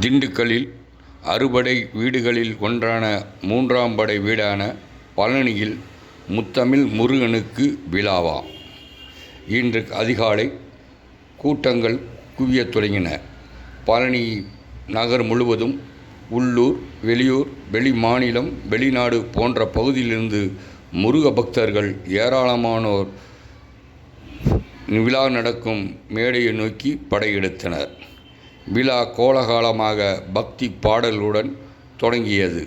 திண்டுக்கல்லில் அறுபடை வீடுகளில் ஒன்றான மூன்றாம் படை வீடான பழனியில் முத்தமிழ் முருகனுக்கு விழாவா? இன்று அதிகாலை கூட்டங்கள் குவியத் தொடங்கின. பழனி நகர் முழுவதும் உள்ளூர் வெளியூர் வெளி மாநிலம் வெளிநாடு போன்ற பகுதியிலிருந்து முருக பக்தர்கள் ஏராளமானோர் விழா நடக்கும் மேடையை நோக்கி படையெடுத்தனர். விழா கோலாகலமாக பக்தி பாடல்களுடன் தொடங்கியது.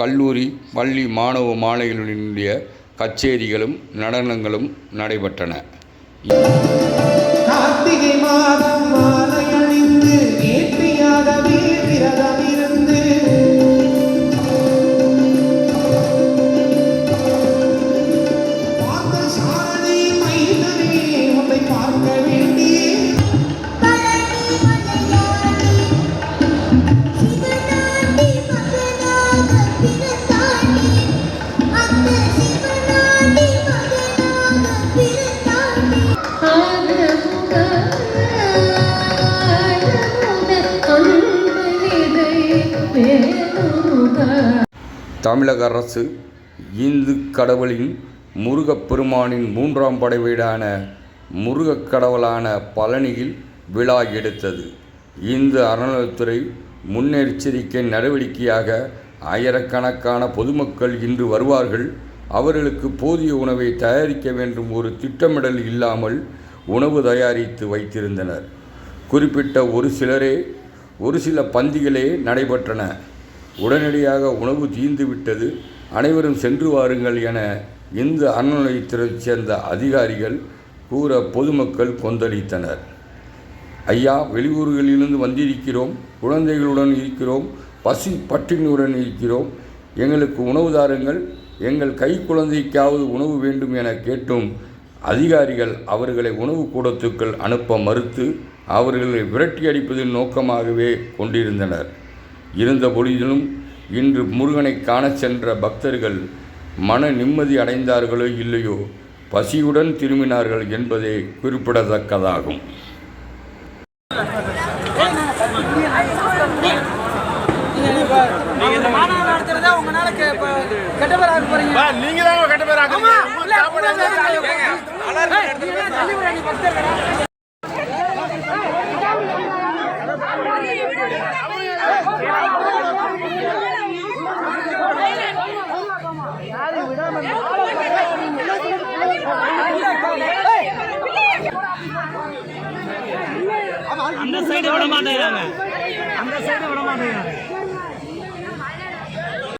கல்லூரி பள்ளி மாணவ மாணவிகளுடைய கச்சேரிகளும் நடனங்களும் நடைபெற்றன. தமிழக அரசு இந்து கடவுளின் முருகப் பெருமானின் மூன்றாம் படை வீடான முருகக் கடவுளான பழனியில் விழா எடுத்தது. இந்து அறநிலையத்துறை முன்னெச்சரிக்கை நடவடிக்கையாக ஆயிரக்கணக்கான பொதுமக்கள் இன்று வருவார்கள். அவர்களுக்கு போதிய உணவை தயாரிக்க வேண்டும் ஒரு திட்டமிடல் இல்லாமல் உணவு தயாரித்து வைத்திருந்தனர். குறிப்பிட்ட ஒரு சிலரே ஒரு சில பந்திகளே நடைபெற்றன. உடனடியாக உணவு தீர்ந்துவிட்டது அனைவரும் சென்று வாருங்கள் என இந்து அறநிலையத்துறையைச் சேர்ந்த அதிகாரிகள் கூற பொதுமக்கள் கொந்தளித்தனர். ஐயா வெளியூர்களிலிருந்து வந்திருக்கிறோம். குழந்தைகளுடன் இருக்கிறோம். பசி பட்டினியுடன் இருக்கிறோம். எங்களுக்கு உணவு தாருங்கள். எங்கள் கை குழந்தைக்காவது உணவு வேண்டும் என கேட்டும் அதிகாரிகள் அவர்களை உணவு கூடத்துக்குள் அனுப்ப மறுத்து அவர்களை விரட்டி அடிப்பதில் நோக்கமாகவே கொண்டிருந்தனர். இருந்த பொழுதிலும் இன்று முருகனை காணச் சென்ற பக்தர்கள் மன நிம்மதி அடைந்தார்களோ இல்லையோ பசியுடன் திரும்பினார்கள் என்பதே குறிப்பிடத்தக்கதாகும். மாநாடு அந்த சைடு விட மாட்டேங்கிறாங்க. அந்த சைடு விட மாட்டேங்கிறாங்க.